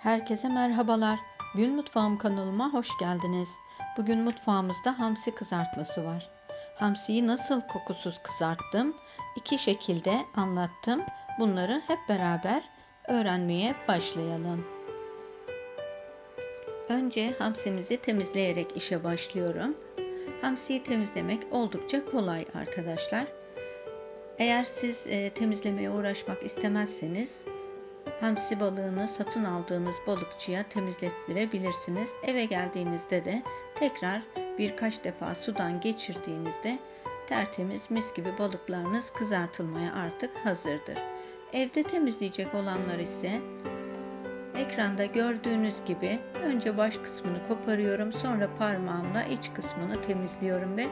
Herkese merhabalar. Gül Mutfağım kanalıma hoş geldiniz. Bugün mutfağımızda hamsi kızartması var. Hamsiyi nasıl kokusuz kızarttım? iki şekilde anlattım. Bunları hep beraber öğrenmeye başlayalım. Önce hamsimizi temizleyerek işe başlıyorum. Hamsiyi temizlemek oldukça kolay arkadaşlar. Eğer siz e, temizlemeye uğraşmak istemezseniz hamsi balığını satın aldığınız balıkçıya temizlettirebilirsiniz. Eve geldiğinizde de tekrar birkaç defa sudan geçirdiğinizde tertemiz mis gibi balıklarınız kızartılmaya artık hazırdır. Evde temizleyecek olanlar ise ekranda gördüğünüz gibi önce baş kısmını koparıyorum sonra parmağımla iç kısmını temizliyorum ve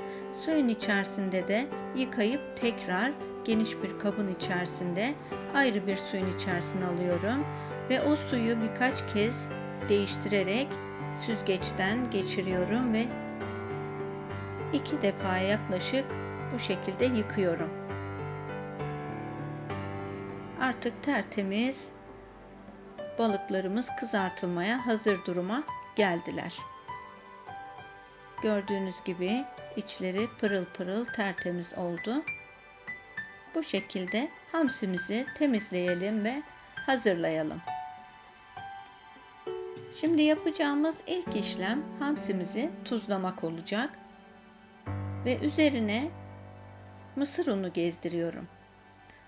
suyun içerisinde de yıkayıp tekrar geniş bir kabın içerisinde ayrı bir suyun içerisine alıyorum ve o suyu birkaç kez değiştirerek süzgeçten geçiriyorum ve iki defa yaklaşık bu şekilde yıkıyorum. Artık tertemiz balıklarımız kızartılmaya hazır duruma geldiler. Gördüğünüz gibi içleri pırıl pırıl tertemiz oldu. Bu şekilde hamsimizi temizleyelim ve hazırlayalım. Şimdi yapacağımız ilk işlem hamsimizi tuzlamak olacak. Ve üzerine mısır unu gezdiriyorum.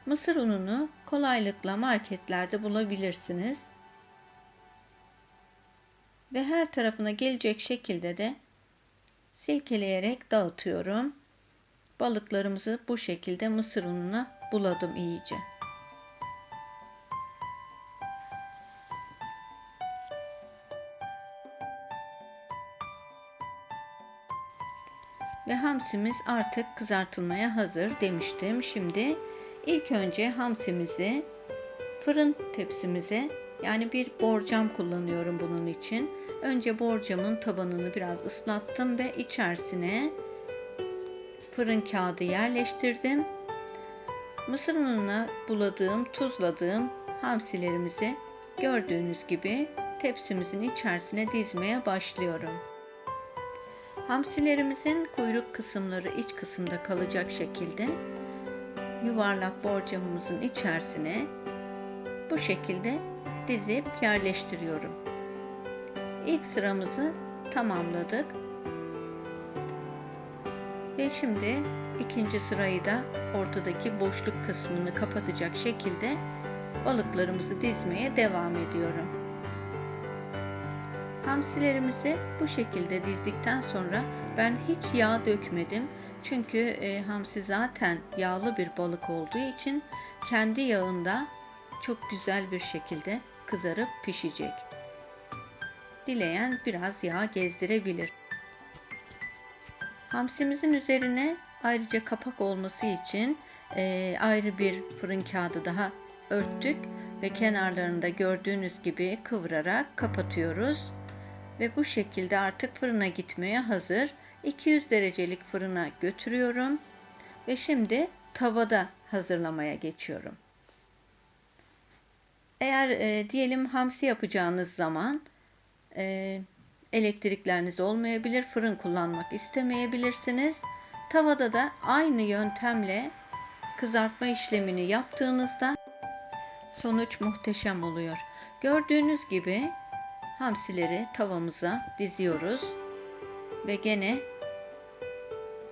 Mısır ununu kolaylıkla marketlerde bulabilirsiniz. Ve her tarafına gelecek şekilde de silkeleyerek dağıtıyorum. Balıklarımızı bu şekilde mısır ununa buladım iyice. Ve hamsimiz artık kızartılmaya hazır demiştim. Şimdi ilk önce hamsimizi fırın tepsimize yani bir borcam kullanıyorum bunun için. Önce borcamın tabanını biraz ıslattım ve içerisine fırın kağıdı yerleştirdim. Mısır ununa buladığım, tuzladığım hamsilerimizi gördüğünüz gibi tepsimizin içerisine dizmeye başlıyorum. Hamsilerimizin kuyruk kısımları iç kısımda kalacak şekilde yuvarlak borcamımızın içerisine bu şekilde dizip yerleştiriyorum. İlk sıramızı tamamladık. Ve şimdi ikinci sırayı da ortadaki boşluk kısmını kapatacak şekilde balıklarımızı dizmeye devam ediyorum. Hamsilerimizi bu şekilde dizdikten sonra ben hiç yağ dökmedim. Çünkü e, hamsi zaten yağlı bir balık olduğu için kendi yağında çok güzel bir şekilde kızarıp pişecek. Dileyen biraz yağ gezdirebilir. Hamsimizin üzerine ayrıca kapak olması için e, ayrı bir fırın kağıdı daha örttük ve kenarlarında gördüğünüz gibi kıvırarak kapatıyoruz. Ve bu şekilde artık fırına gitmeye hazır. 200 derecelik fırına götürüyorum ve şimdi tavada hazırlamaya geçiyorum. Eğer e, diyelim hamsi yapacağınız zaman e, elektrikleriniz olmayabilir, fırın kullanmak istemeyebilirsiniz. Tavada da aynı yöntemle kızartma işlemini yaptığınızda sonuç muhteşem oluyor. Gördüğünüz gibi hamsileri tavamıza diziyoruz ve gene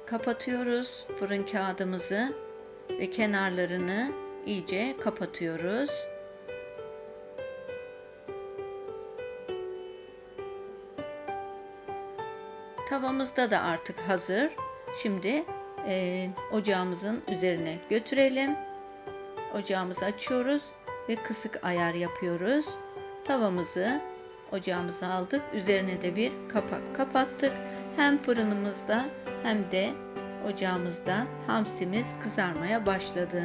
kapatıyoruz fırın kağıdımızı ve kenarlarını iyice kapatıyoruz. Tavamızda da artık hazır. Şimdi e, ocağımızın üzerine götürelim. Ocağımızı açıyoruz ve kısık ayar yapıyoruz. Tavamızı ocağımıza aldık. Üzerine de bir kapak kapattık. Hem fırınımızda hem de ocağımızda hamsimiz kızarmaya başladı.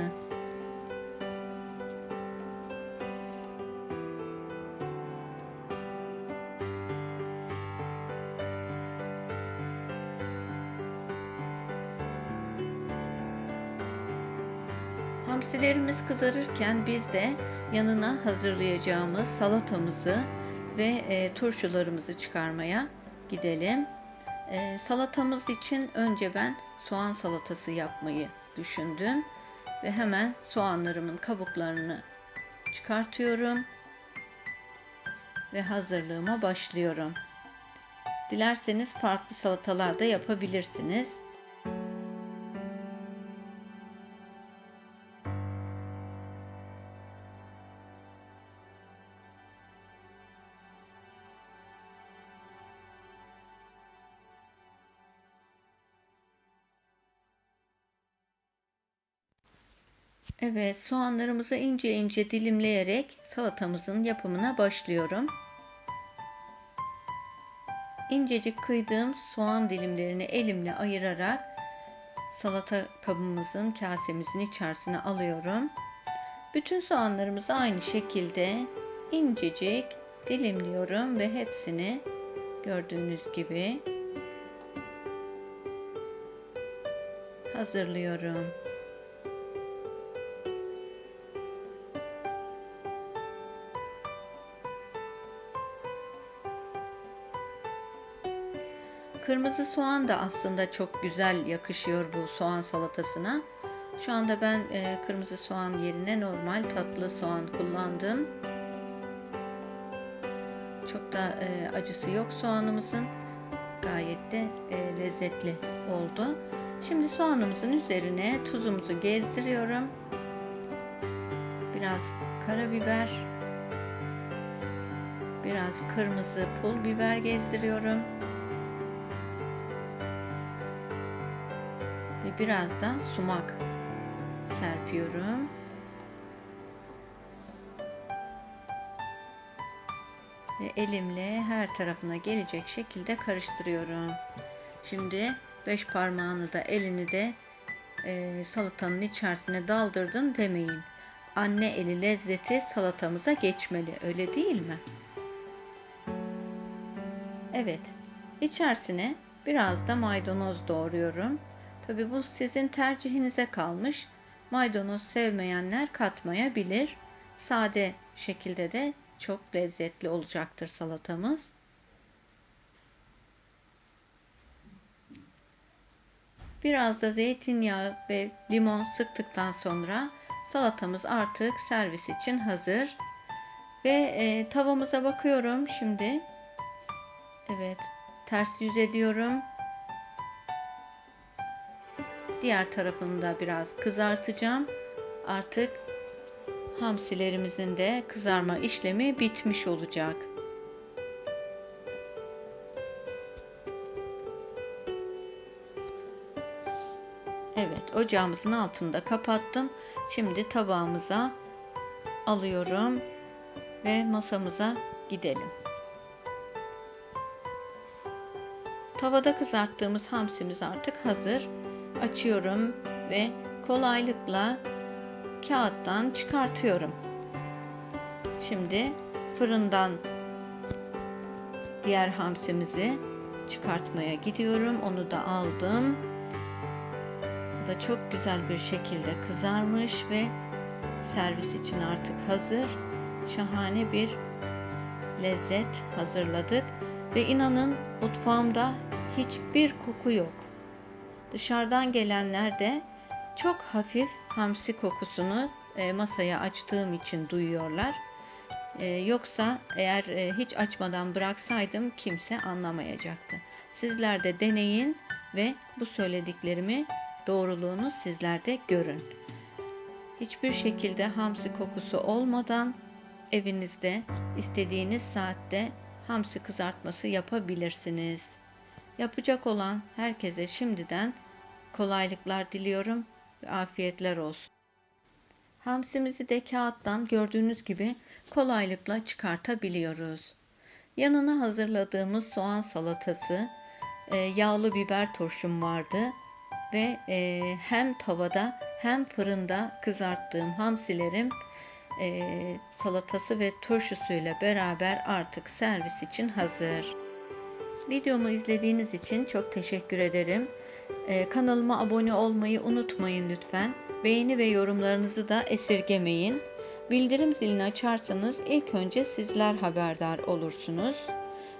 Hamsilerimiz kızarırken biz de yanına hazırlayacağımız salatamızı ve e, turşularımızı çıkarmaya gidelim. E, salatamız için önce ben soğan salatası yapmayı düşündüm ve hemen soğanlarımın kabuklarını çıkartıyorum ve hazırlığıma başlıyorum. Dilerseniz farklı salatalar da yapabilirsiniz. Evet, soğanlarımızı ince ince dilimleyerek salatamızın yapımına başlıyorum. İncecik kıydığım soğan dilimlerini elimle ayırarak salata kabımızın kasemizin içerisine alıyorum. Bütün soğanlarımızı aynı şekilde incecik dilimliyorum ve hepsini gördüğünüz gibi hazırlıyorum. Kırmızı soğan da aslında çok güzel yakışıyor bu soğan salatasına. Şu anda ben e, kırmızı soğan yerine normal tatlı soğan kullandım. Çok da e, acısı yok soğanımızın. Gayet de e, lezzetli oldu. Şimdi soğanımızın üzerine tuzumuzu gezdiriyorum. Biraz karabiber, biraz kırmızı pul biber gezdiriyorum. Biraz da sumak serpiyorum. Ve elimle her tarafına gelecek şekilde karıştırıyorum. Şimdi beş parmağını da elini de e, salatanın içerisine daldırdın demeyin. Anne eli lezzeti salatamıza geçmeli öyle değil mi? Evet. İçerisine biraz da maydanoz doğruyorum. Tabi bu sizin tercihinize kalmış. Maydanoz sevmeyenler katmayabilir. Sade şekilde de çok lezzetli olacaktır salatamız. Biraz da zeytinyağı ve limon sıktıktan sonra salatamız artık servis için hazır. Ve e, tavamıza bakıyorum şimdi. Evet, ters yüz ediyorum. Diğer tarafını da biraz kızartacağım. Artık hamsilerimizin de kızarma işlemi bitmiş olacak. Evet, ocağımızın altını da kapattım. Şimdi tabağımıza alıyorum ve masamıza gidelim. Tavada kızarttığımız hamsimiz artık hazır açıyorum ve kolaylıkla kağıttan çıkartıyorum. Şimdi fırından diğer hamsimizi çıkartmaya gidiyorum. Onu da aldım. Bu da çok güzel bir şekilde kızarmış ve servis için artık hazır. Şahane bir lezzet hazırladık ve inanın mutfağımda hiçbir koku yok. Dışarıdan gelenler de çok hafif hamsi kokusunu e, masaya açtığım için duyuyorlar. E, yoksa eğer e, hiç açmadan bıraksaydım kimse anlamayacaktı. Sizler de deneyin ve bu söylediklerimi doğruluğunu sizler de görün. Hiçbir şekilde hamsi kokusu olmadan evinizde istediğiniz saatte hamsi kızartması yapabilirsiniz. Yapacak olan herkese şimdiden kolaylıklar diliyorum ve afiyetler olsun. Hamsimizi de kağıttan gördüğünüz gibi kolaylıkla çıkartabiliyoruz. Yanına hazırladığımız soğan salatası, e, yağlı biber turşum vardı ve e, hem tavada hem fırında kızarttığım hamsilerim e, salatası ve turşusuyla beraber artık servis için hazır. Videomu izlediğiniz için çok teşekkür ederim. Ee, kanalıma abone olmayı unutmayın lütfen. Beğeni ve yorumlarınızı da esirgemeyin. Bildirim zilini açarsanız ilk önce sizler haberdar olursunuz.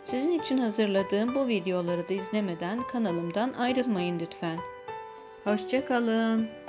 Sizin için hazırladığım bu videoları da izlemeden kanalımdan ayrılmayın lütfen. Hoşçakalın.